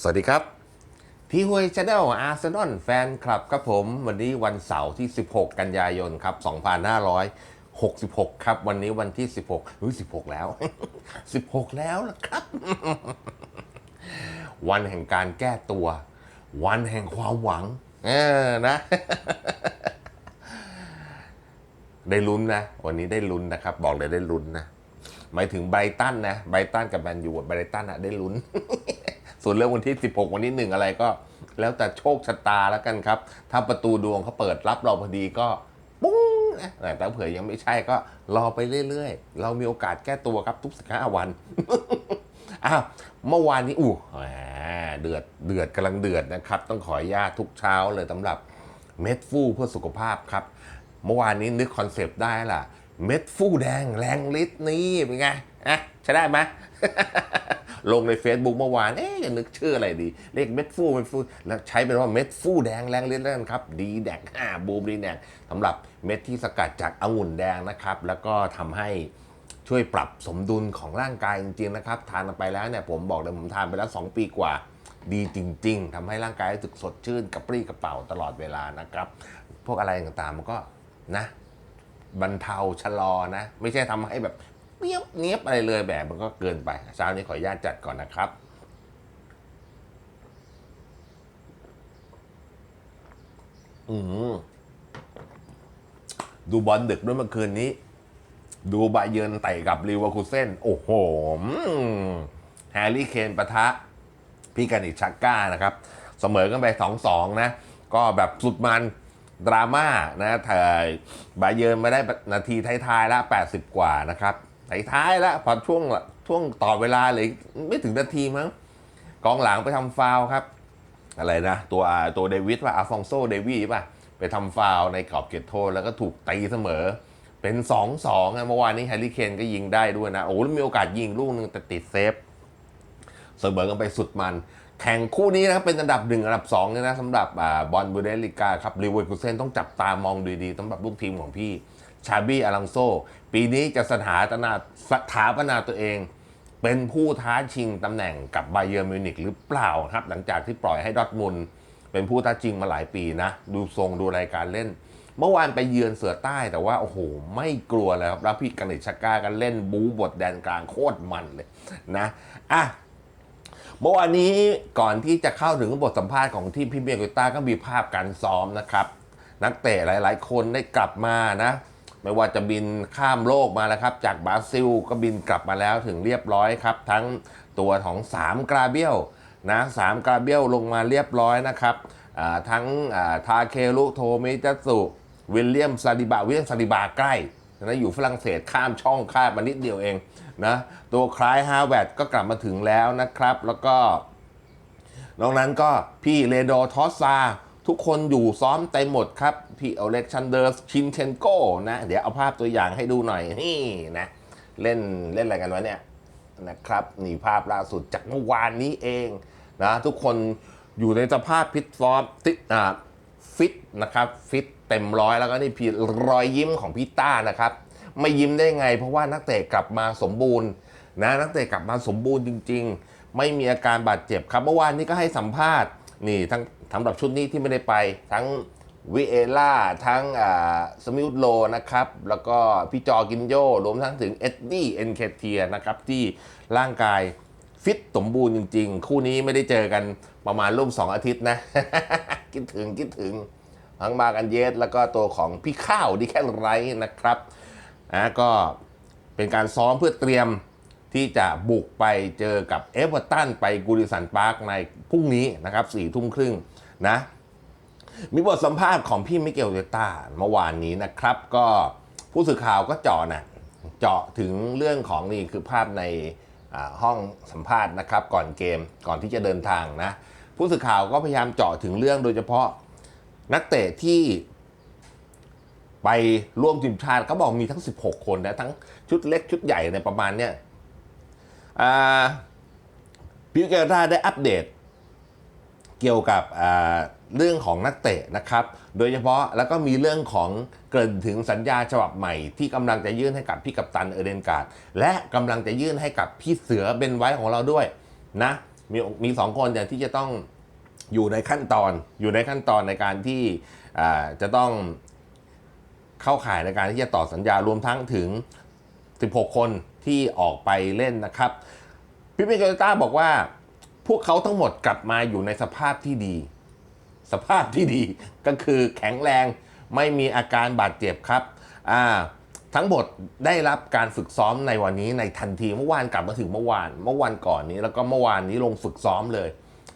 สวัสดีครับ พี่ฮวยชาแนลอาร์เซนอลแฟนคลับครับผม วันนี้วันเสาร์ที่ 16 กันยายนครับ 2566 ครับ วันนี้วันที่ 16อุ้ย16 แล้ว 16 แล้วนะครับ วันแห่งการแก้ตัว วันแห่งความหวัง เออนะ ได้ลุ้นนะ วันนี้ได้ลุ้นนะครับ บอกเลยได้ลุ้นนะ หมายถึงไบรตันนะไบรตันกับแมนยูไบรตันอะได้ลุ้น ส่วนเรื่องวันที่ 16 วันที่หนึ่งอะไรก็ แล้วแต่โชคชะตาแล้วกันครับ ถ้าประตูดวงเขาเปิดรับเราพอดีก็ปุ้งนะแต่เผื่อยังไม่ใช่ก็รอไปเรื่อยๆ เรามีโอกาสแก้ตัวครับทุกสิบห้าวันอ้าวเมื่อวานนี้อู้เดือดเดือดกำลังเดือดนะครับ ต้องขออนุญาตทุกเช้าเลยสำหรับเม็ดฟูเพื่อสุขภาพครับ เมื่อวานนี้นึกคอนเซปต์ได้ล่ะ เม็ดฟูแดงแรงฤทธิ์นี่เป็นไงอะใช้ได้ไหม ลงใน Facebook เมื่อวาน เอ๊ะนึกชื่ออะไรดี เรียกเม็ดฟูเม็ดฟูแล้วใช้เป็นว่าเม็ดฟูแดงแรงฤทธิ์แล้วกันครับ ดีแดกอ่าบูมดีแดกสำหรับเม็ดที่สกัดจากองุ่นแดงนะครับ แล้วก็ทำให้ช่วยปรับสมดุลของร่างกายจริงๆนะครับ ทานไปแล้วเนี่ยผมบอกเลยผมทานไปแล้ว 2 ปีกว่า ดีจริง ๆทำให้ร่างกายรู้สึกสดชื่นกระปรี้กระเป๋าตลอดเวลานะครับ พวกอะไรต่างๆมันก็นะบรรเทาชะลอนะ ไม่ใช่ทำให้แบบ เนียบเนียบอะไรเลยแบบมันก็เกินไปเช้านี้ขออนุญาตจัดก่อนนะครับอืมดูบอลดึกด้วยเมื่อคืนนี้ ดูบาเยินไต่กับลีเวอร์คูเซนโอ้โหแฮร์รี่เคนปะทะ พี่กันอิชักก้านะครับ เสมอกันไป2-2นะ ก็แบบสุดมันดราม่านะถ่ายบาเยิร์นมาได้นาทีท้ายๆแล้ว 80 กว่านะครับ ท้ายแล้วพอช่วงช่วงต่อเวลาเลยไม่ถึงนาทีมั้งกองหลังไปทำฟาวครับ อะไรนะ ตัวตัวเดวิดป่ะอาฟองโซเดวีป่ะ ไปทำฟาวในกรอบเขตโทษแล้วก็ถูกตีเสมอ เป็น 2-2นะเมื่อวานนี้แฮร์รี่เคนก็ยิงได้ด้วยนะ โอ้แล้วมีโอกาสยิงลูกหนึงแต่ติดเซฟเสมอกันไปสุดมัน แข่งคู่นี้นะครับเป็นอันดับหนึ่งอันดับ2เนี่ยนะสำหรับบอลบูเดลิกาครับลิเวอร์พูลเซนต้องจับตามองดูดีๆสำหรับลูกทีมของพี่ ชาบี้อาลังโซ ปีนี้จะสถาปนาสถาปนาตัวเอง เป็นผู้ท้าชิงตำแหน่งกับไบเยอร์มิวนิกหรือเปล่าครับ หลังจากที่ปล่อยให้ดอทมุนเป็นผู้ท้าชิงมาหลายปีนะ ดูทรงดูรายการเล่น เมื่อวานไปเยือนเสือใต้แต่ว่า โอ้โห ไม่กลัวเลยครับแล้วพี่กันนิชกากันเล่นบูบทแดนกลางโคตรมันเลยนะอะเมื่อวานนี้ก่อนที่จะเข้าถึงบทสัมภาษณ์ของทีมพิมเมียร์กิต้าก็มีภาพการซ้อมนะครับ นักเตะหลาย ๆ คนได้กลับมานะ ไม่ว่าจะบินข้ามโลกมาแล้วครับ จากบราซิลก็บินกลับมาแล้วถึงเรียบร้อยครับ ทั้งตัวของ3กราเบียลนะสามกราเบียลลงมาเรียบร้อยนะครับทั้งทาเครุโทเมจัตสุวิลเลียมซาดิบาวิลเลียมซาดิบาใกล้นะอยู่ฝรั่งเศสข้ามช่องข้ามมานิดเดียวเองนะตัวคล้ายฮาร์แวดก็กลับมาถึงแล้วนะครับ แล้วก็นอกนั้นก็พี่เลโดทอสซา ทุกคนอยู่ซ้อมเต็มหมดครับ พี่อเล็กซานเดอร์ชินเชนโกนะ เดี๋ยวเอาภาพตัวอย่างให้ดูหน่อยนี่นะ เล่นเล่นอะไรกันวะเนี่ยนะครับนี่ภาพล่าสุดจากเมื่อวานนี้เองนะทุกคนอยู่ในสภาพฟิตฟอมติอ่าฟิตนะครับฟิตเต็มร้อยแล้วก็นี่พี่รอยยิ้มของพี่ต้านะครับ ไม่ยิ้มได้ไง เพราะว่านักเตะกลับมาสมบูรณ์นะนักเตะกลับมาสมบูรณ์จริง ๆ ไม่มีอาการบาดเจ็บครับเมื่อวานนี้ก็ให้สัมภาษณ์นี่ทั้ง สำหรับชุดนี้ที่ไม่ได้ไปทั้งวิเอล่าทั้งสมิธโลนะครับ แล้วก็พี่จอกินโยรวมทั้งถึงเอ็ดดี้เอ็นเคเทียนะครับ ที่ร่างกายฟิตสมบูรณ์จริง ๆ คู่นี้ไม่ได้เจอกันประมาณร่วมสองอาทิตย์นะ คิดถึงคิดถึงทั้งมากันเยส แล้วก็ตัวของพี่ข้าวดีแค่ไรนะครับนะก็เป็นการซ้อมเพื่อเตรียม ที่จะบุกไปเจอกับเอเวอร์ตันไปกูริสันพาร์คในพรุ่งนี้นะครับสี่ทุ่มครึ่งนะมีบทสัมภาษณ์ของพี่มิเกลเตต้าเมื่อวานนี้นะครับ ก็ผู้สื่อข่าวก็เจาะนะเจาะถึงเรื่องของนี่คือภาพในห้องสัมภาษณ์นะครับ ก่อนเกมก่อนที่จะเดินทางนะ ผู้สื่อข่าวก็พยายามเจาะถึงเรื่องโดยเฉพาะนักเตะที่ไปร่วมทีมชาติเขาบอกมีทั้ง 16 คนนะทั้งชุดเล็กชุดใหญ่ในประมาณเนี้ย พิวเกลตาได้อัปเดต เกี่ยวกับเรื่องของนักเตะนะครับ โดยเฉพาะแล้วก็มีเรื่องของเกินถึงสัญญาฉบับใหม่ ที่กำลังจะยื่นให้กับพี่กัปตันเอเดนการ์ดและกำลังจะยื่นให้กับพี่เสือเบนไว้ของเราด้วยนะมีมีสองคนเนี่ยที่จะต้องอยู่ในขั้นตอนอยู่ในขั้นตอนในการที่จะต้องเข้าข่ายในการที่จะต่อสัญญารวมทั้งถึง 16 คนที่ออกไปเล่นนะครับพี่เมเกลต้าบอกว่า พวกเขาทั้งหมดกลับมาอยู่ในสภาพที่ดี สภาพที่ดีก็คือแข็งแรงไม่มีอาการบาดเจ็บครับอ่าทั้งหมดได้รับการฝึกซ้อมในวันนี้ในทันทีเมื่อวานกลับมาถึงเมื่อวาน เมื่อวันก่อนนี้แล้วก็เมื่อวานนี้ลงฝึกซ้อมเลย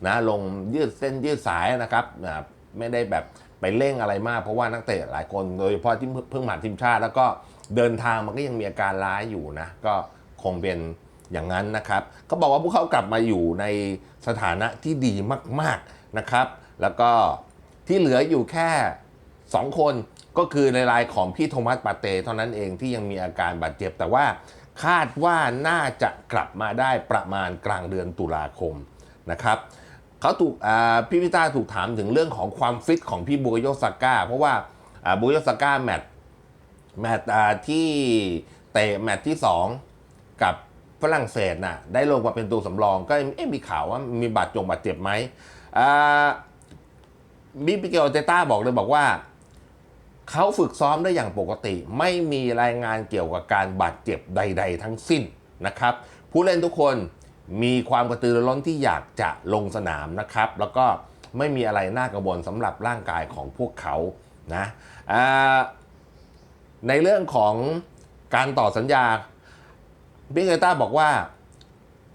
นะลงยืดเส้นยืดสายนะครับอ่าไม่ได้แบบไปเร่งอะไรมากเพราะว่านักเตะหลายคนโดยเฉพาะที่เพิ่งมาทีมชาติแล้วก็ เดินทางมันก็ยังมีอาการล้ายอยู่นะ ก็คงเป็นอย่างนั้นนะครับเขาบอกว่าพวกเขากลับมาอยู่ในสถานะที่ดีมากๆนะครับ แล้วก็ที่เหลืออยู่แค่ 2 คนก็คือในรายของพี่โทมัสปาเต้เท่านั้นเองที่ยังมีอาการบาดเจ็บ แต่ว่าคาดว่าน่าจะกลับมาได้ประมาณกลางเดือนตุลาคมนะครับเขาถูกพี่พิต้าถูกถามถึงเรื่องของความฟิตของพี่บูโยซาก้าเพราะว่าบูโยซาก้าแมตช์ แมตช์ที่เตะแมตช์ที่ 2 กับฝรั่งเศสน่ะได้ลงมาเป็นตัวสำรองก็เอ๊ะมีข่าวว่ามีบาดจงบาดเจ็บไหมอ่าบิปิเกลเตต้าบอกเลยบอกว่า เขาฝึกซ้อมได้อย่างปกติ ไม่มีรายงานเกี่ยวกับการบาดเจ็บใด ๆ ทั้งสิ้นนะครับ ผู้เล่นทุกคนมีความกระตือรือร้นที่อยากจะลงสนามนะครับ แล้วก็ไม่มีอะไรน่ากังวลสำหรับร่างกายของพวกเขานะอ่า ในเรื่องของการต่อสัญญาบิเกลต้าบอกว่า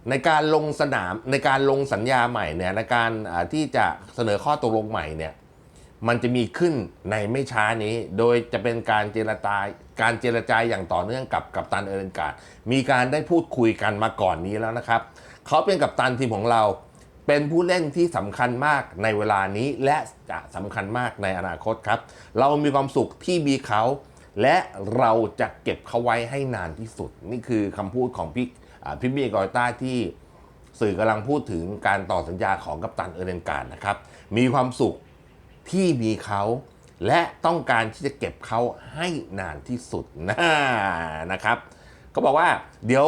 ในการลงสนามในการลงสัญญาใหม่เนี่ยในการที่จะเสนอข้อตกลงใหม่เนี่ยมันจะมีขึ้นในไม่ช้านี้ โดยจะเป็นการเจรจาการเจรจาอย่างต่อเนื่องกับกัปตันเอเรนการ์ดมีการได้พูดคุยกันมาก่อนนี้แล้วนะครับ เขาเป็นกัปตันทีมของเรา เป็นผู้เล่นที่สำคัญมากในเวลานี้และจะสำคัญมากในอนาคตครับ เรามีความสุขที่มีเขา และเราจะเก็บเขาไว้ให้นานที่สุด นี่คือคำพูดของพี่พี่เบียกอยต้าที่สื่อกำลังพูดถึงการต่อสัญญาของกัปตันเอเรนการ์ดนะครับ มีความสุขที่มีเขาและต้องการที่จะเก็บเขาให้นานที่สุดนะนะครับเขาบอกว่าเดี๋ยว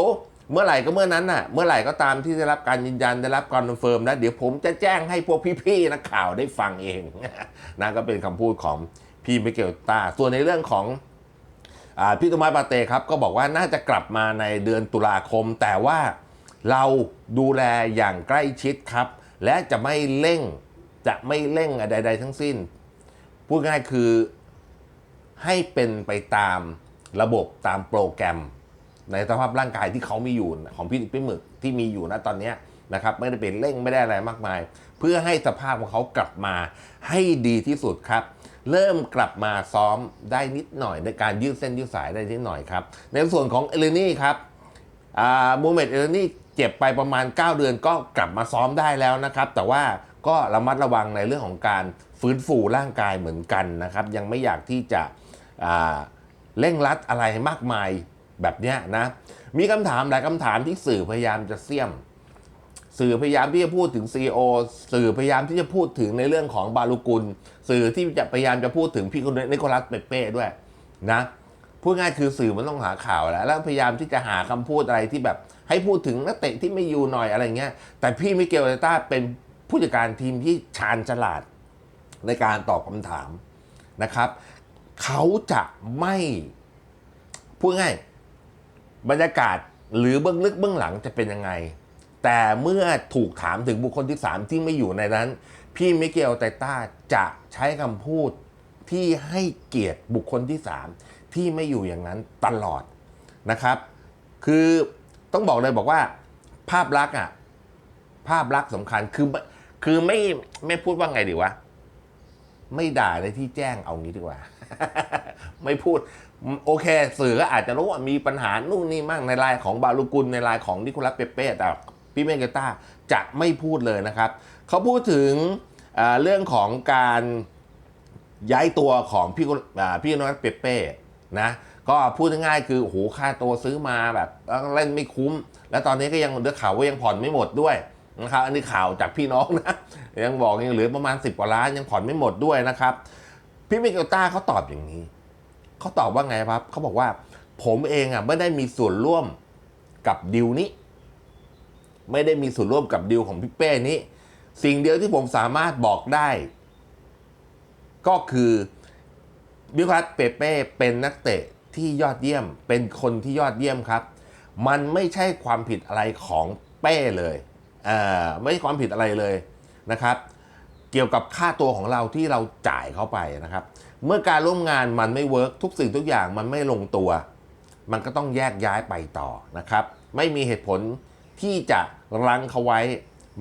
เมื่อไหร่ก็เมื่อนั้นน่ะ เมื่อไหร่ก็ตามที่ได้รับการยืนยันได้รับการคอนเฟิร์มแล้วเดี๋ยวผมจะแจ้งให้พวกพี่ๆนักข่าวได้ฟังเองนะก็เป็นคำพูดของพี่มิเกลตาส่วนในเรื่องของ พี่โทมัสปาเต้ครับก็บอกว่าน่าจะกลับมาในเดือนตุลาคม แต่ว่าเราดูแลอย่างใกล้ชิดครับ และจะไม่เร่งจะไม่เร่งใด ๆ ทั้งสิ้น พูดง่ายคือให้เป็นไปตามระบบตามโปรแกรม ในสภาพร่างกายที่เขามีอยู่ของพี่พี่หมึกที่มีอยู่นะตอนนี้นะครับไม่ได้เป็นเร่งไม่ได้อะไรมากมาย เพื่อให้สภาพของเขากลับมาให้ดีที่สุดครับ เริ่มกลับมาซ้อมได้นิดหน่อยในการยืดเส้นยืดสายได้นิดหน่อยครับ ในส่วนของเอเลนี่ครับมูเมตเอเลนี่เจ็บไปประมาณ 9 เดือนก็กลับมาซ้อมได้แล้วนะครับ แต่ว่าก็ระมัดระวังในเรื่องของการฟื้นฟูร่างกายเหมือนกันนะครับ ยังไม่อยากที่จะเร่งรัดอะไรมากมายแบบเนี้ยนะ มีคำถามหลายคำถามที่สื่อพยายามจะเสี่ยม สื่อพยายามที่จะพูดถึง CEO สื่อพยายามที่จะพูดถึงในเรื่องของบาลูกุล สื่อที่จะพยายามจะพูดถึงพี่คนนิโคลัสเปเป้ด้วยนะพูดง่ายคือสื่อมันต้องหาข่าวแล้วแล้วพยายามที่จะหาคำพูดอะไรที่แบบ ให้พูดถึงนักเตะที่ไม่อยู่หน่อยอะไรเงี้ย แต่พี่มิเกลเอต้าเป็นผู้จัดการทีมที่ชาญฉลาดในการตอบคำถามนะครับ เขาจะไม่พูดง่าย บรรยากาศหรือเบื้องลึกเบื้องหลังจะเป็นยังไง แต่เมื่อถูกถามถึงบุคคลที่ 3 ที่ไม่อยู่ในนั้น พี่มิเกลไตต้าจะใช้คำพูดที่ให้เกียรติบุคคลที่ 3 ที่ไม่อยู่อย่างนั้นตลอดนะครับ คือต้องบอกเลยบอกว่า ภาพลักษณ์อะภาพลักษณ์สำคัญคือคือไม่ไม่พูดว่าไงดีวะไม่ด่าในที่แจ้งเอางี้ดีกว่า ไม่พูด โอเค สื่อก็อาจจะรู้ว่ามีปัญหานู่นนี่มั่งในลน์ของบาลูกุลในลน์ของนิโคลัสเปเป้แต่ พี่เมเกต้าจะไม่พูดเลยนะครับ เขาพูดถึงเรื่องของการย้ายตัวของพี่คนอ่าพี่โนนัสเปเป้นะก็พูดง่ายๆคือโอ้โหค่าตัวซื้อมาแบบเล่นไม่คุ้ม แล้วตอนนี้ก็ยังเดือข่าวว่ายังผ่อนไม่หมดด้วยนะครับอันนี้ข่าวจากพี่น้องนะยังบอกยังเหลือประมาณ 10กว่าล้านยังผ่อนไม่หมดด้วยนะครับ พี่มิเกลต้าเขาตอบอย่างนี้เขาตอบว่าไงครับเขาบอกว่า ผมเองอะไม่ได้มีส่วนร่วมกับดิวนี้ ไม่ได้มีส่วนร่วมกับดีลของพี่เป้นี้ สิ่งเดียวที่ผมสามารถบอกได้ ก็คือบิคัสเปเป้เป็นนักเตะที่ยอดเยี่ยม เป็นคนที่ยอดเยี่ยมครับ มันไม่ใช่ความผิดอะไรของเป้เลยอ่าไม่ใช่ความผิดอะไรเลยนะครับ เกี่ยวกับค่าตัวของเราที่เราจ่ายเข้าไปนะครับ เมื่อการร่วมงานมันไม่เวิร์กทุกสิ่งทุกอย่างมันไม่ลงตัว มันก็ต้องแยกย้ายไปต่อนะครับ ไม่มีเหตุผล ที่จะรั้งเขาไว้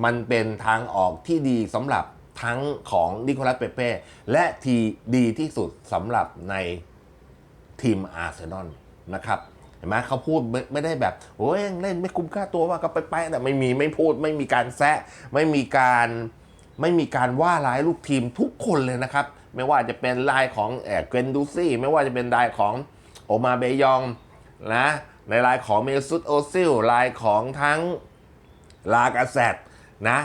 มันเป็นทางออกที่ดีสำหรับทั้งของนิโคลัสเปเป้และทีดีที่สุดสำหรับในทีมอาร์เซนอลนะครับเห็นไหมเขาพูดไม่ไม่ได้แบบโอ้ยเล่นไม่คุ้มค่าตัวว่าก็ไปไปแต่ไม่มีไม่พูด ไม่มีการแซะไม่มีการไม่มีการว่าร้ายลูกทีมทุกคนเลยนะครับ ไม่ว่าจะเป็นลายของแอบเกรนดูซี่ ไม่ว่าจะเป็นลายของโอมาเบยองนะ ในลายของเมซุตโอซิลลายของทั้งลากาเซตนะ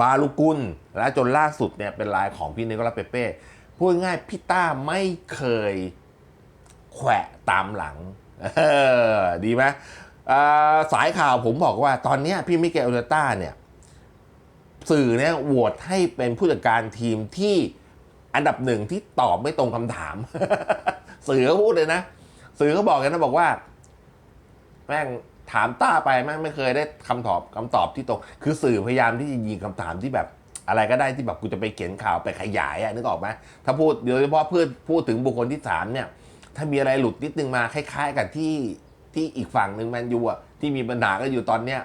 บาลูกุลและจนล่าสุดเนี่ยเป็นลายของพี่นิโคลัสเปเป้พูดง่ายพี่ต้าไม่เคยแขวะตามหลังดีไหมสายข่าวผมบอกว่าตอนนี้พี่มิเกลโอเนต้าเนี่ยสื่อเนี่ยโหวตให้เป็นผู้จัดการทีมที่อันดับหนึ่งที่ตอบไม่ตรงคำถาม สื่อเขาพูดเลยนะ สื่อเขาบอกกันนะบอกว่า แม่งถามต้าไปแม่งไม่เคยได้คำตอบคำตอบที่ตรงคือสื่อพยายามที่จะยิงคำถามที่แบบอะไรก็ได้ที่แบบกูจะไปเขียนข่าวไปขยายอะนึกออกไหมถ้าพูดโดยเฉพาะเพื่อพูดถึงบุคคลที่สามเนี่ยถ้ามีอะไรหลุดนิดนึงมาคล้าย ๆ กับที่ที่อีกฝั่งหนึ่งแมนยูอะที่มีปัญหาก็อยู่ตอนเนี้ย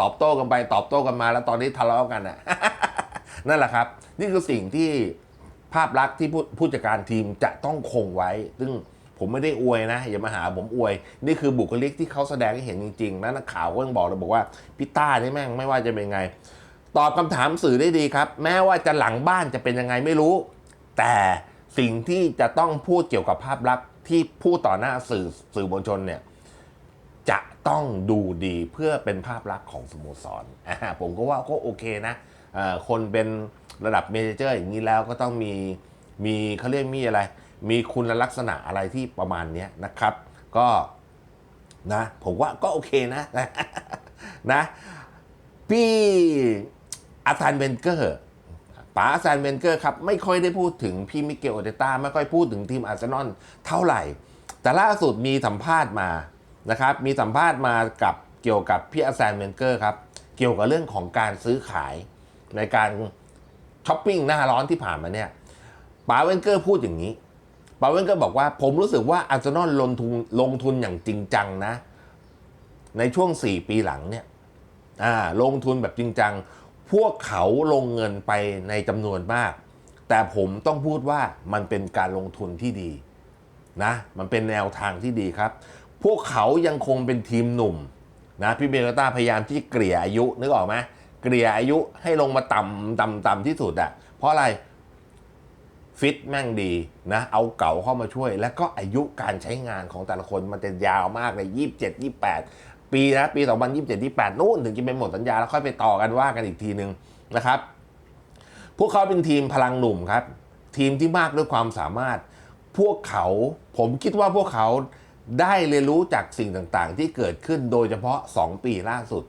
ตอบโต้กันไปตอบโต้กันมา แล้วตอนนี้ทะเลาะกันอะนั่นแหละครับ นี่คือสิ่งที่ภาพลักษณ์ที่ผู้ผู้จัดการทีมจะต้องคงไว้ ซึ่ง ผมไม่ได้อวยนะ อย่ามาหาผมอวย นี่คือบุคลิกที่เขาแสดงให้เห็นจริงๆนะนักข่าวก็ยังบอกเลยบอกว่าพี่ต้านี่แม่งไม่ว่าจะเป็นไง ตอบคำถามสื่อได้ดีครับ แม้ว่าจะหลังบ้านจะเป็นยังไงไม่รู้ แต่สิ่งที่จะต้องพูดเกี่ยวกับภาพลักษณ์ที่พูดต่อหน้าสื่อสื่อมวลชนเนี่ยจะต้องดูดีเพื่อเป็นภาพลักษณ์ของสโมสรผมก็ว่าก็โอเคนะคนเป็นระดับเมเจอร์อย่างนี้แล้วก็ต้องมีมีเขาเรียกมีอะไร มีคุณลักษณะอะไรที่ประมาณนี้นะครับ ก็นะ ผมว่าก็โอเคนะนะ พี่อาซานเวนเกอร์ป๋าอาซานเวนเกอร์ครับ ไม่ค่อยได้พูดถึงพี่มิเกลโอเดต้าไม่ค่อยพูดถึงทีมอาร์เซนอลเท่าไหร่ แต่ล่าสุดมีสัมภาษณ์มานะครับ มีสัมภาษณ์มากับเกี่ยวกับพี่อาซานเวนเกอร์ครับ เกี่ยวกับเรื่องของการซื้อขายในการช้อปปิ้งหน้าร้อนที่ผ่านมาเนี่ยป๋าเวนเกอร์พูดอย่างนี้ ปาเวนกอร์บอกว่าผมรู้สึกว่าอาร์เซนอลลงทุนลงทุนอย่างจริงจังนะ ในช่วง 4 ปีหลังเนี่ยอ่าลงทุนแบบจริงจัง พวกเขาลงเงินไปในจำนวนมาก แต่ผมต้องพูดว่ามันเป็นการลงทุนที่ดีนะ มันเป็นแนวทางที่ดีครับ พวกเขายังคงเป็นทีมหนุ่มนะพี่เบลต้าพยายามที่เกลี่ยอายุนึกออกไหมเกลี่ยอายุให้ลงมาต่ำต่ำต่ำที่สุดอะเพราะอะไร ฟิตแม่งดีนะ เอาเก่าเข้ามาช่วย แล้วก็อายุการใช้งานของแต่ละคนมันจะยาวมากเลยยี่สิบเจ็ดยี่แปดปีนะ ปี 2027 28นู่นถึงจะเป็นหมดสัญญาแล้วค่อยไปต่อกันว่ากันอีกทีนึงนะครับ พวกเขาเป็นทีมพลังหนุ่มครับ ทีมที่มากด้วยความสามารถ พวกเขาผมคิดว่าพวกเขาได้เรียนรู้จากสิ่งต่างๆ ที่เกิดขึ้นโดยเฉพาะ 2 ปีล่าสุด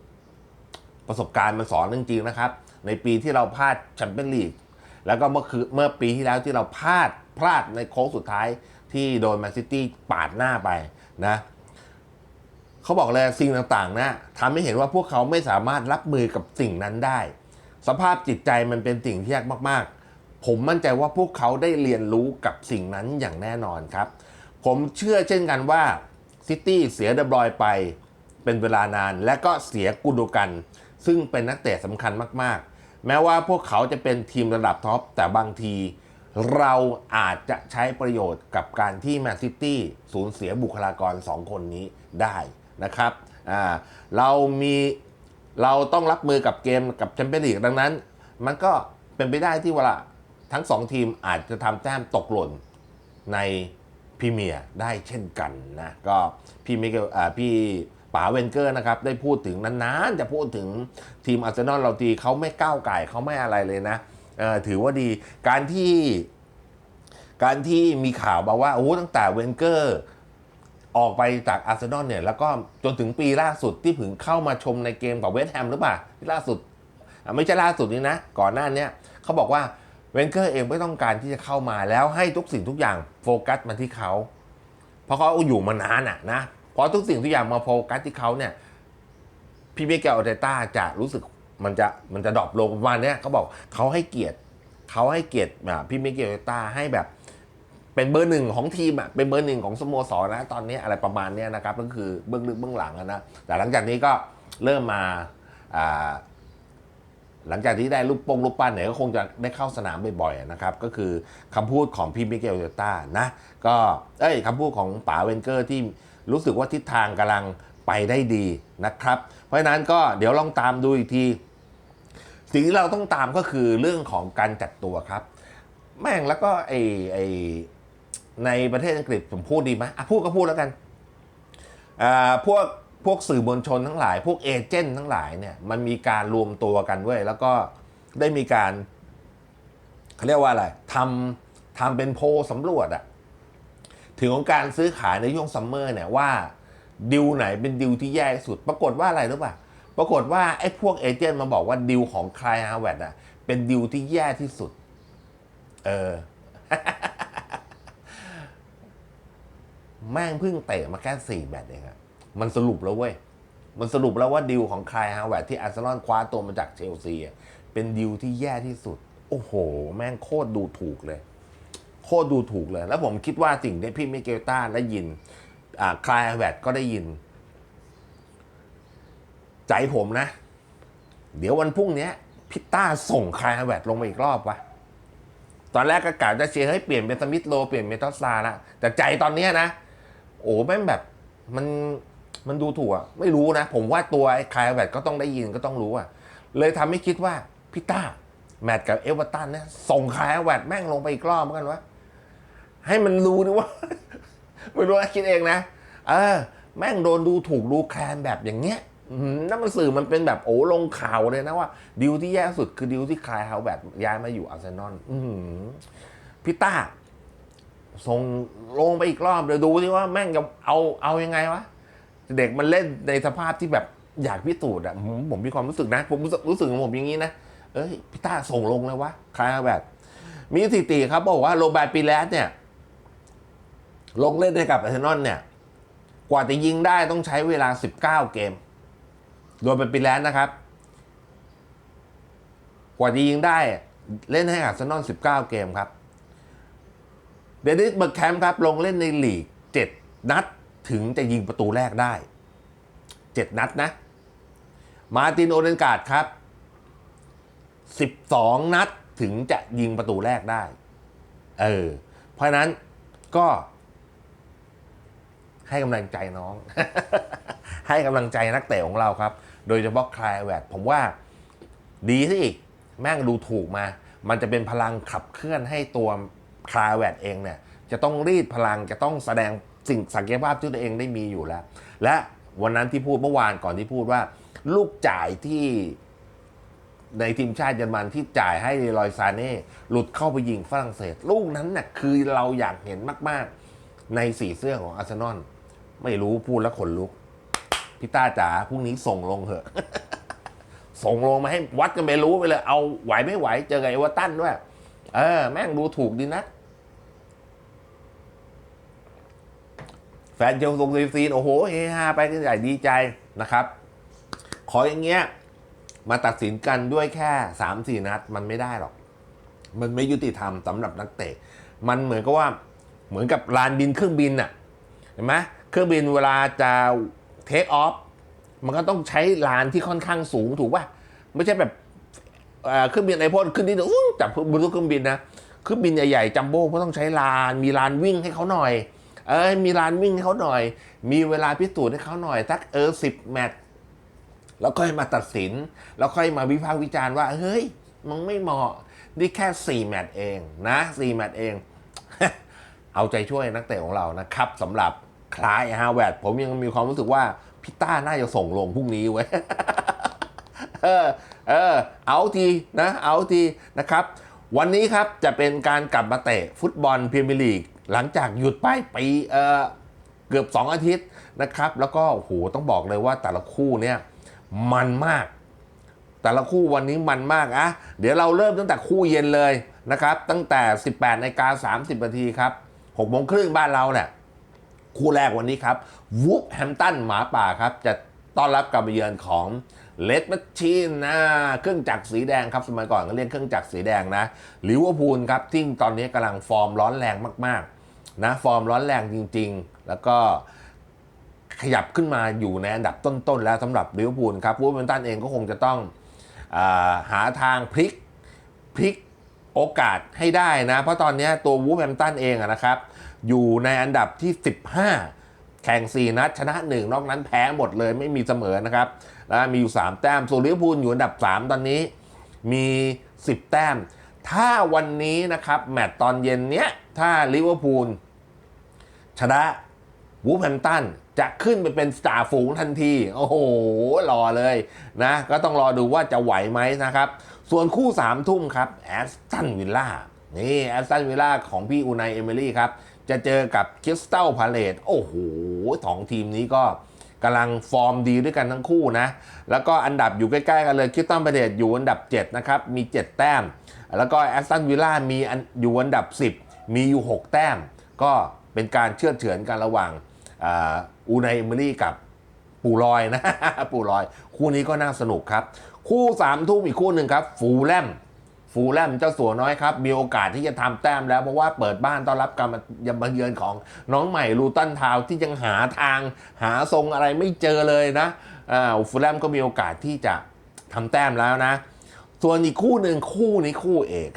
ประสบการณ์มันสอนจริงๆนะครับ ในปีที่เราพลาดแชมเปี้ยนลีก แล้วก็เมื่อคือเมื่อปีที่แล้วที่เราพลาดพลาดในโค้งสุดท้ายที่โดนแมนซิตี้ปาดหน้าไปนะเขาบอกเลยสิ่งต่างๆนะทำให้เห็นว่าพวกเขาไม่สามารถรับมือกับสิ่งนั้นได้ สภาพจิตใจมันเป็นสิ่งที่ยากมากๆ ผมมั่นใจว่าพวกเขาได้เรียนรู้กับสิ่งนั้นอย่างแน่นอนครับ ผมเชื่อเช่นกันว่าซิตี้เสียเดบรอยไปเป็นเวลานาน และก็เสียกุนโดกัน ซึ่งเป็นนักเตะสำคัญมากๆ แม้ว่าพวกเขาจะเป็นทีมระดับท็อป แต่บางทีเราอาจจะใช้ประโยชน์กับการที่แมนซิตี้สูญเสียบุคลากร 2 คนนี้ได้นะครับเรามีเราต้องรับมือกับเกมกับแชมเปี้ยนลีกดังนั้น มันก็เป็นไปได้ที่เวลาทั้ง 2 ทีมอาจจะทำแต้มตกหล่นในพรีเมียร์ได้เช่นกันนะ ก็พี่มิเกลพี่ ป๋าเวนเกอร์นะครับได้พูดถึงนานๆ จะพูดถึงทีมอาร์เซนอลเราทีเขาไม่ก้าวไก่เขาไม่อะไรเลยนะถือว่าดีการที่การที่มีข่าวมาว่าโอ้ตั้งแต่เวนเกอร์ออกไปจากอาร์เซนอลเนี่ยแล้วก็จนถึงปีล่าสุดที่ถึงเข้ามาชมในเกมกับเวสต์แฮมหรือเปล่าล่าสุดไม่ใช่ล่าสุดนี้นะ ก่อนหน้านี้เขาบอกว่าเวนเกอร์เองไม่ต้องการที่จะเข้ามาแล้วให้ทุกสิ่งทุกอย่างโฟกัสมาที่เขา เพราะเขาอยู่มานานอะนะ พอทุกสิ่งทุกอย่างมาโฟกัสที่เขาเนี่ยพี่เมเกลโอเตต้าจะรู้สึกมันจะมันจะดรอปลงประมาณนี้เขาบอกเขาให้เกียรติเขาให้เกียรติพี่เมเกลโอเตต้าให้แบบเป็นเบอร์หนึ่งของทีมอะเป็นเบอร์หนึ่งของสโมสรนะตอนนี้อะไรประมาณนี้นะครับก็คือเบื้องลึกเบื้องหลังนะแต่หลังจากนี้ก็เริ่มมาหลังจากที่ได้รูปปงรูปปั้นเนี่ยก็คงจะได้เข้าสนามบ่อยๆนะครับ ก็คือคำพูดของพี่มิเกลโอเตต้านะ ก็เอ้ยคำพูดของป๋าเวนเกอร์ที่ รู้สึกว่าทิศทางกำลังไปได้ดีนะครับ เพราะฉะนั้นก็เดี๋ยวลองตามดูอีกที สิ่งที่เราต้องตามก็คือเรื่องของการจัดตัวครับ แม่งแล้วก็ไอไอในประเทศอังกฤษผมพูดดีไหมอะพูดก็พูดแล้วกันอ่าพวกพวกสื่อมวลชนทั้งหลาย พวกเอเจนต์ทั้งหลายเนี่ยมันมีการรวมตัวกันด้วย แล้วก็ได้มีการเขาเรียกว่าอะไรทำทำเป็นโพลสำรวจอะ ถึงของการซื้อขายในช่วงซัมเมอร์เนี่ยว่าดิวไหนเป็นดิวที่แย่ที่สุด ปรากฏว่าอะไรรู้ป่ะปรากฏว่าไอ้พวกเอเจนต์มาบอกว่าดิวของคลายฮาวเวดอะเป็นดิวที่แย่ที่สุด เออ แม่งเพิ่งเตะมาแค่สี่แมตช์เองอะมันสรุปแล้วเว้ย มันสรุปแล้วว่าดิวของคลายฮาวเวดที่อาร์เซนอลคว้าตัวมาจากเชลซีอะเป็นดิวที่แย่ที่สุด โอ้โห แม่งโคตรดูถูกเลย โคตรดูถูกเลย แล้วผมคิดว่าสิ่งที่พี่มิเกลต้าได้ยินคลายฮาวดก็ได้ยิน ใจผมนะ เดี๋ยววันพรุ่งนี้พิต้าส่งคลายฮาวดลงมาอีกรอบวะตอนแรกก็กะจะเชียร์ให้เปลี่ยนเป็นสมิธโลเปลี่ยนเป็นทอสซาละแต่ใจตอนนี้นะ โอ้แม่งแบบมันมันดูถูกอะไม่รู้นะ ผมว่าตัวไอ้คายแวดก็ต้องได้ยินก็ต้องรู้อะเลยทำให้คิดว่าพี่ต้า แมตช์กับเอเวอร์ตันเนี่ยส่งคายแวดแม่งลงไปอีกรอบเหมือนกันวะ ให้มันรู้ดิว่า ไม่รู้นะคิดเองนะเออ แม่งโดนดูถูกดูแคลนแบบอย่างเงี้ยนั่นมันสื่อมันเป็นแบบโอ้ลงข่าวเลยนะว่า ดิวที่แย่สุดคือดิวที่คลายเฮาแบบย้ายมาอยู่อาร์เซนอลพี่ต้าส่งลงไปอีกรอบเดี๋ยวดูที่ว่าแม่งจะเอาเอายังไงวะเด็กมันเล่นในสภาพที่แบบอยากพิสูจน์อะผมผมมีความรู้สึกนะ ผมรู้สึกรู้สึกของผมอย่างนี้นะเอ้ยพี่ต้าส่งลงเลยวะคลายแบบ มีสถิติครับบอกว่าโรแบร์ตปีแลสเนี่ย ลงเล่นให้กับอาร์เซนอลเนี่ย กว่าจะยิงได้ต้องใช้เวลา 19 เกม โดยเป็นปีแลสนะครับ กว่าจะยิงได้เล่นให้กับอาร์เซนอล19 เกมครับ เดนิสเบอร์แคมป์ครับลงเล่นในลีก 7 นัดถึงจะยิงประตูแรกได้ 7 นัดนะ มาตินโอเดนการ์ดครับ 12 นัดถึงจะยิงประตูแรกได้ เออ เพราะนั้นก็ ให้กำลังใจน้อง ให้กำลังใจนักเตะของเราครับ โดยเฉพาะคลายแวดผมว่าดีที่อีกแม่งดูถูกมา มันจะเป็นพลังขับเคลื่อนให้ตัวคลายแวดเองเนี่ยจะต้องรีดพลังจะต้องแสดงสิ่งศักยภาพที่ตัวเองได้มีอยู่แล้ว และวันนั้นที่พูดเมื่อวานก่อนที่พูดว่า ลูกจ่ายที่ในทีมชาติเยอรมันที่จ่ายให้ลอยซาเน่หลุดเข้าไปยิงฝรั่งเศส ลูกนั้นน่ะคือเราอยากเห็นมาก ๆ ในสีเสื้อของอาร์เซนอล ไม่รู้พูดแล้วขนลุกพี่ต้าจ๋าพรุ่งนี้ส่งลงเถอะ ส่งลงมาให้วัดกันไปรู้ไปเลย เอาไหวไม่ไหว เจอกับเอเวอร์ตันด้วยเออ แม่งดูถูกดีนะ แฟนเชลซีซีนโอ้โหเฮฮาไปกันใหญ่ดีใจนะครับ ขออย่างเงี้ย มาตัดสินกันด้วยแค่สามสี่นัด มันไม่ได้หรอก มันไม่ยุติธรรมสำหรับนักเตะ มันเหมือนกับว่า เหมือนกับลานบินเครื่องบินอะเห็นไหม เครื่องบินเวลาจะเทคออฟมันก็ต้องใช้ลานที่ค่อนข้างสูงถูกป่ะไม่ใช่แบบเครื่องบินไอพ่นขึ้นที่อู้จับบนเครื่องบินนะเครื่องบินใหญ่ๆจัมโบ้ก็ต้องใช้ลาน มีลานวิ่งให้เขาหน่อย เอ้ยมีลานวิ่งให้เขาหน่อย มีเวลาพิสูจน์ให้เขาหน่อยสักเออสิบแมตช์แล้วค่อยมาตัดสิน แล้วค่อยมาวิพากษ์วิจารณ์ว่า เฮ้ยมึงไม่เหมาะนี่แค่ 4 แมตช์เองนะ 4 แมตช์เอง เอาใจช่วยนักเตะของเรานะครับสำหรับ คลายฮาวเวดผมยังมีความรู้สึกว่าพี่ต้าน่าจะส่งลงพรุ่งนี้ไว้เออเออเอาทีนะเอาทีนะครับ วันนี้ครับจะเป็นการกลับมาเตะฟุตบอลพรีเมียร์ลีก หลังจากหยุดไปปีเออเกือบ 2 อาทิตย์นะครับ แล้วก็โอ้โหต้องบอกเลยว่าแต่ละคู่เนี่ยมันมาก แต่ละคู่วันนี้มันมากอะเดี๋ยวเราเริ่มตั้งแต่คู่เย็นเลยนะครับ ตั้งแต่ 18นาฬิกา30นาทีครับ6โมงครึ่งบ้านเราเนี่ย คู่แรกวันนี้ครับวูฟแฮมตันหมาป่าครับ จะต้อนรับการมาเยือนของเลดมัชชีนนะเครื่องจักรสีแดงครับ สมัยก่อนก็เรียกเครื่องจักรสีแดงนะลิเวอร์พูลครับที่ตอนนี้กำลังฟอร์มร้อนแรงมากๆนะฟอร์มร้อนแรงจริง ๆ แล้วก็ขยับขึ้นมาอยู่ในอันดับต้น ๆ แล้วสำหรับลิเวอร์พูลครับวูฟแฮมตันเองก็คงจะต้องอาหาทางพลิกพลิกโอกาสให้ได้นะ เพราะตอนนี้ตัววูฟแฮมตันเองนะครับ อยู่ในอันดับที่ 15 แข่ง 4 นัดชนะ 1 นอกนั้นแพ้หมดเลยไม่มีเสมอนะครับ แล้วมีอยู่ 3 แต้มส่วนลิเวอร์พูลอยู่อันดับ 3 ตอนนี้มี 10 แต้ม ถ้าวันนี้นะครับ แมตต์ตอนเย็นเนี้ย ถ้าลิเวอร์พูลชนะวูแฮมตันจะขึ้นไปเป็นสตาร์ฝูงทันที โอ้โห รอเลยนะ ก็ต้องรอดูว่าจะไหวไหมนะครับ ส่วนคู่3ทุ่มครับ แอสตันวิลล่า นี่ แอสตันวิลล่าของพี่อูไนเอมิลี่ครับ จะเจอกับคริสตัลพาเลตโอ้โหสองทีมนี้ก็กำลังฟอร์มดีด้วยกันทั้งคู่นะ แล้วก็อันดับอยู่ใกล้ๆกันเลยคริสตัลพาเลตอยู่อันดับ 7 นะครับ มี 7 แต้ม แล้วก็แอสตันวิลล่ามีอันอยู่อันดับ 10 มีอยู่ 6 แต้ม ก็เป็นการเชื่อดเฉือนกันระหว่างอูไนเอมิลี่กับปูลอยนะ ปูลอย คู่นี้ก็น่าสนุกครับ คู่สามทุ่มอีกคู่หนึ่งครับ ฟูลแลม ฟูลแลมเจ้าสัวน้อยครับ มีโอกาสที่จะทำแต้มแล้ว เพราะว่าเปิดบ้านต้อนรับการมาเยือนของน้องใหม่ลูตันทาวที่ยังหาทางหาทรงอะไรไม่เจอเลยนะอ่าฟูลแลมก็มีโอกาสที่จะทำแต้มแล้วนะ ส่วนอีกคู่หนึ่งคู่นี้คู่เอก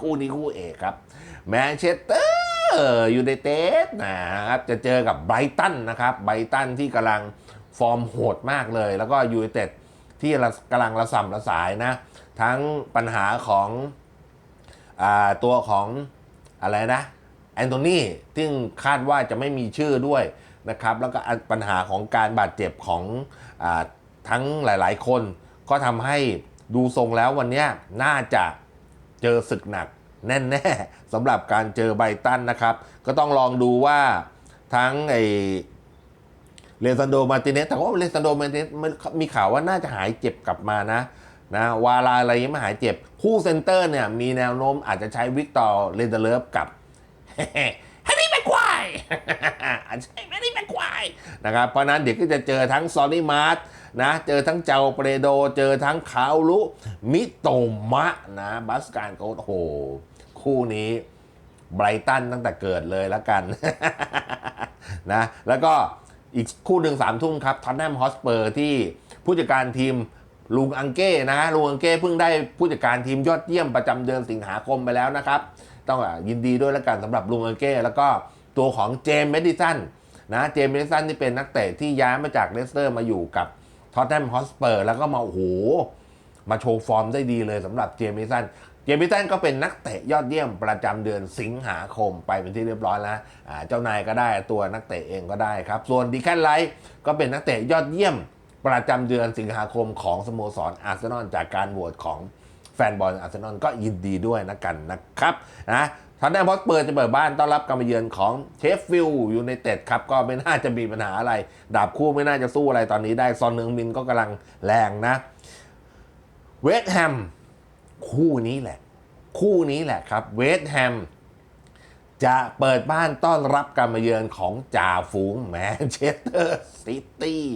คู่นี้คู่เอกครับแมนเชสเตอร์ยูไนเต็ดนะครับจะเจอกับไบรตันนะครับไบรตันที่กำลังฟอร์มโหดมากเลย แล้วก็ยูไนเต็ดที่กำลังระส่ำระสายนะ ทั้งปัญหาของอตัวของอะไรนะแอนโทนีซึ่งคาดว่าจะไม่มีชื่อด้วยนะครับ แล้วก็ปัญหาของการบาดเจ็บของอทั้งหลาย ๆ คน ก็ทำให้ดูทรงแล้ววันนี้น่าจะเจอศึกหนักแน่ๆสำหรับการเจอไบตันนะครับ ก็ต้องลองดูว่าทั้งไอเลซันโดมาติเนสแต่ว่าเลซันโดมาติเนสมันมีข่าวว่าน่าจะหายเจ็บกลับมานะ นะวาลาอะไรยังไม่หายเจ็บ คู่เซนเตอร์เนี่ยมีแนวโน้มอาจจะใช้วิกตอร์เลนเดเลฟกับแฮร์รี่แม็กควายอาจจะใช้แฮร์รี่แม็กควายนะครับเพราะนั้นเดี๋ยวก็จะเจอทั้งซอนี่มาร์ตนะเจอทั้งเจ้าเปรโด เจอทั้งคาวลุมิโตมะนะบัสการโกโอ้โห คู่นี้ไบรตันตั้งแต่เกิดเลยแล้วกันนะแล้วก็อีกคู่หนึ่งสามทุ่มครับทอตแนมฮอสเปอร์ที่ผู้จัดการทีม ลุงอังเก้นะลุงอังเก้เพิ่งได้ผู้จัดการทีมยอดเยี่ยมประจำเดือนสิงหาคมไปแล้วนะครับ ต้องอยินดีด้วยแล้วกันสำหรับลุงอังเก้แล้วก็ตัวของเจมส์เมดิสันนะเจมส์เมดิสันที่เป็นนักเตะที่ย้ายมาจากเลสเตอร์มาอยู่กับท็อตแนมฮอสเปอร์แล้วก็มาโอ้โหมาโชว์ฟอร์มได้ดีเลยสำหรับเจมมิสันเจมิสันก็เป็นนักเตะยอดเยี่ยมประจำเดือนสิงหาคมไปเป็นที่เรียบร้อยแล้วเจ้านายก็ได้ตัวนักเตะเองก็ได้ครับ ส่วนดีแคนไลท์ก็เป็นนักเตะยอดเยี่ยม ประจำเดือนสิงหาคมของสโมสรอาร์เซนอลจากการโหวตของแฟนบอลอาร์เซนอลก็ยินดีด้วยนะกันนะครับนะทันได้พอสเปิดจะเปิดบ้านต้อนรับการมาเยือนของเชฟฟิลด์ยูไนเต็ดครับ ก็ไม่น่าจะมีปัญหาอะไร ดาบคู่ไม่น่าจะสู้อะไรตอนนี้ได้ซอนเนืองมินก็กำลังแรงนะเวสต์แฮมคู่นี้แหละ คู่นี้แหละครับเวสต์แฮมจะเปิดบ้านต้อนรับการมาเยือนของจ่าฝูงแมนเชสเตอร์ซิตี้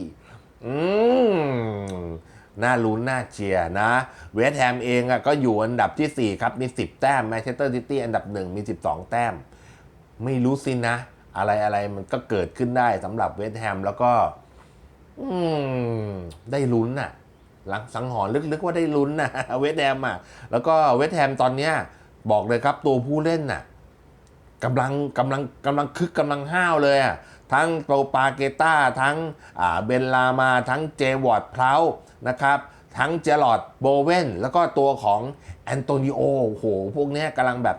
อืมน่าลุ้นน่าเชียร์นะ เวสแฮมเองอะก็อยู่อันดับที่ 4 ครับ มี 10 แต้มแมนเชสเตอร์ซิตี้อันดับ 1 มี 12 แต้ม ไม่รู้สินะ อะไรอะไรมันก็เกิดขึ้นได้สำหรับเวสแฮมแล้วก็ อืม ได้ลุ้นน่ะ หลังสังหรณ์ลึกๆว่าได้ลุ้นนะเวสแฮมอะ แล้วก็เวสแฮมตอนเนี้ย บอกเลยครับตัวผู้เล่นน่ะกำลังกำลังกำลังคึกกำลังห้าวเลยอะ ทั้งโปรปาเกต้าทั้งเบนลามาทั้งเจวอร์ดพลาวนะครับทั้งเจลอดโบเวนแล้วก็ตัวของแอนโตนิโอโอ้โห พวกนี้กำลังแบบ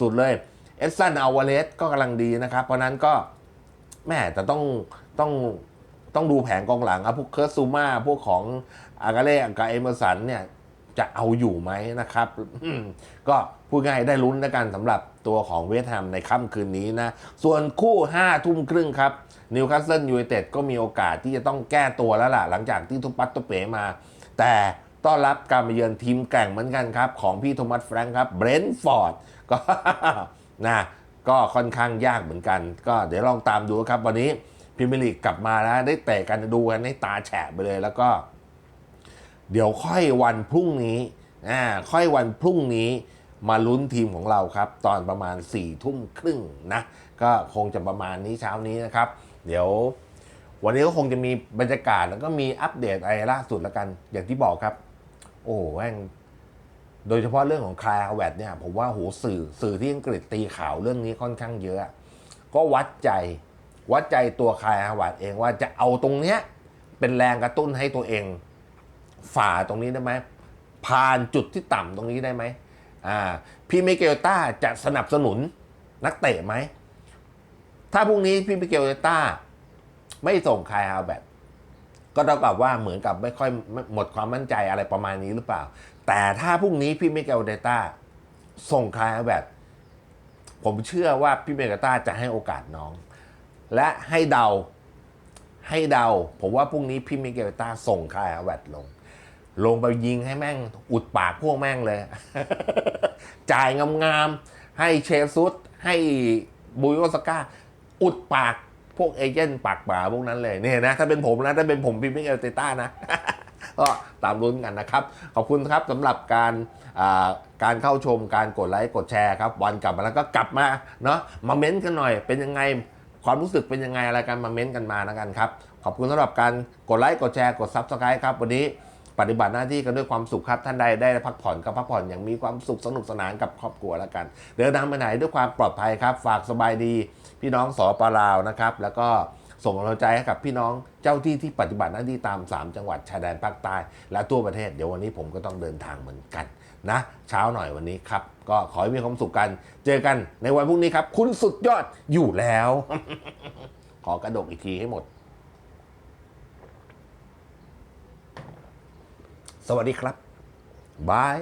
สุดๆเลย เอสซันอาวาเลสก็กำลังดีนะครับ เพราะนั้นก็แม่แต่ต้องต้องต้องดูแผงกองหลังอะพวกเคิร์ซูมาพวกของอากาเล่กับเอเมอร์สันเนี่ย จะเอาอยู่ไหมนะครับ ก็พูดง่ายได้ลุ้นแล้วกันสำหรับตัวของเวสต์แฮมในค่ำคืนนี้นะ ส่วนคู่ 5 ทุ่มครึ่งครับนิวคาสเซิลยูไนเต็ดก็มีโอกาสที่จะต้องแก้ตัวแล้วล่ะ หลังจากที่ทุบปัตตุเป๋มา แต่ต้อนรับการมาเยือนทีมแกร่งเหมือนกันครับ ของพี่โทมัสแฟรงค์ครับเบรนท์ฟอร์ดก็นะก็ค่อนข้างยากเหมือนกัน ก็เดี๋ยวลองตามดูครับ วันนี้พรีเมียร์ลีกกลับมาแล้วได้เตะกันดูกันให้ตาแฉะไปเลยแล้วก็ เดี๋ยวค่อยวันพรุ่งนี้อ่าค่อยวันพรุ่งนี้มาลุ้นทีมของเราครับ ตอนประมาณ4ี่ทุ่มครึ่งนะ ก็คงจะประมาณนี้เช้านี้นะครับ เดี๋ยว วันนี้ก็คงจะมีบรรยากาศแล้วก็มีอัปเดตอะไรล่าสุดแล้วกัน อย่างที่บอกครับ โอ้โหแม่งโดยเฉพาะเรื่องของคลาแวดเนี่ยผมว่าโหสื่อสื่อที่อังกฤษตีข่าวเรื่องนี้ค่อนข้างเยอะ ก็วัดใจวัดใจตัวคลาแวดเองว่าจะเอาตรงเนี้ยเป็นแรงกระตุ้นให้ตัวเอง ฝ่าตรงนี้ได้ไหมผ่านจุดที่ต่ำตรงนี้ได้ไหมอ่าพี่มิเกลต้าจะสนับสนุนนักเตะไหม ถ้าพรุ่งนี้พี่มิเกลต้า ไม่ส่งคายฮาวแบตก็เท่ากับว่าเหมือนกับไม่ค่อยหมดความมั่นใจอะไรประมาณนี้หรือเปล่า แต่ถ้าพรุ่งนี้พี่มิเกลเดต้าส่งคายฮาวแบตผมเชื่อว่าพี่มิเกลต้าจะให้โอกาสน้อง และให้เดาให้เดา ผมว่าพรุ่งนี้พี่มิเกลต้าส่งคายฮาวแวตลง ลงไปยิงให้แม่งอุดปากพวกแม่งเลย จ่ายงามๆ ให้เชซุสให้บุยโอสก้า อุดปากพวกเอเจนต์ปากป่าพวกนั้นเลยเนี่ยนะ ถ้าเป็นผมนะ ถ้าเป็นผมพี่มิเกลเตต้านะ ก็ตามลุ้นกันนะครับ ขอบคุณครับสำหรับการการเข้าชมการกดไลค์กดแชร์ครับ วันกลับมาแล้วก็กลับมาเนาะมาเม้นต์กันหน่อยเป็นยังไงความรู้สึกเป็นยังไงอะไรกันมาเม้นต์กันมาแล้วกันครับ ขอบคุณสำหรับการกดไลค์กดแชร์กดซับสไครต์ครับวันนี้ ปฏิบัติหน้าที่กันด้วยความสุขครับท่านใดได้พักผ่อนก็พักผ่อนอย่างมีความสุขสนุกสนานกับครอบครัวแล้วกัน เดินทางไปไหนด้วยความปลอดภัยครับ ฝากสบายดี พี่น้องสอปลาวนะครับ แล้วก็ส่งกำลังใจให้กับพี่น้องเจ้าที่ที่ปฏิบัติหน้าที่ตาม 3 จังหวัดชายแดนภาคใต้ และทั่วประเทศเดี๋ยววันนี้ผมก็ต้องเดินทางเหมือนกันนะ เช้าหน่อยวันนี้ครับ ก็ขอให้มีความสุขกัน เจอกันในวันพรุ่งนี้ครับ คุณสุดยอดอยู่แล้ว ขอกระดกอีกทีให้หมด สวัสดีครับบาย